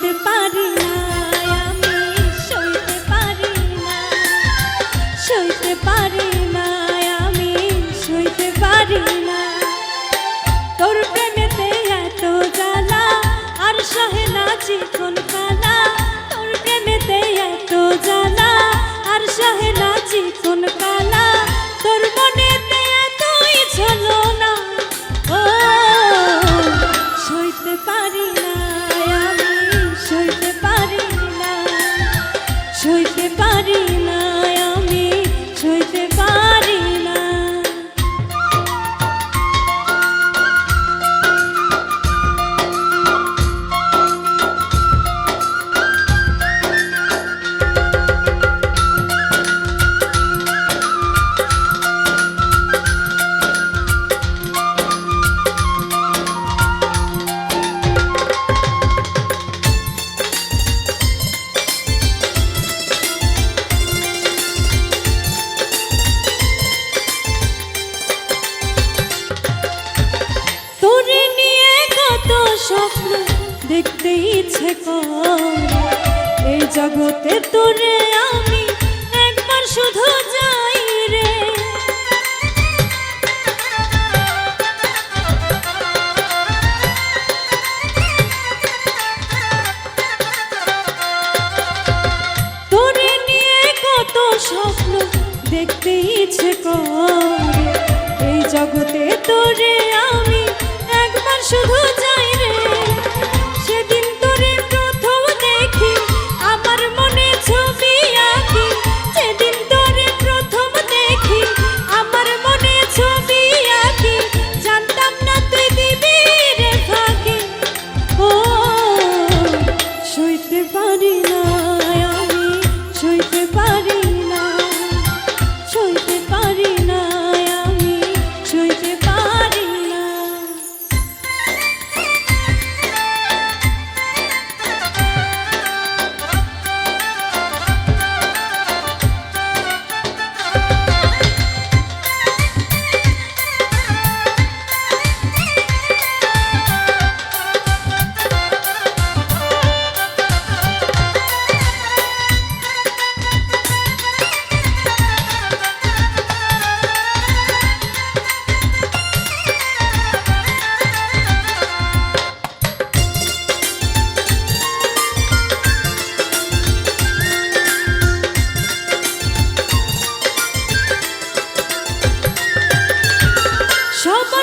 সইতে পারি না আমি সইতে পারি না সইতে পারি না আমি সইতে পারি না তোর প্রেমেতে এত জ্বালা, আর সহে না জীবন ইচ্ছে করে। এই জগতে তোরে আমি একবার শুধু যাই রে। তোরে নিয়ে কত স্বপ্ন দেখতে ইচ্ছে এই জগতে তোরে আমি একবার শুধু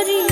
করি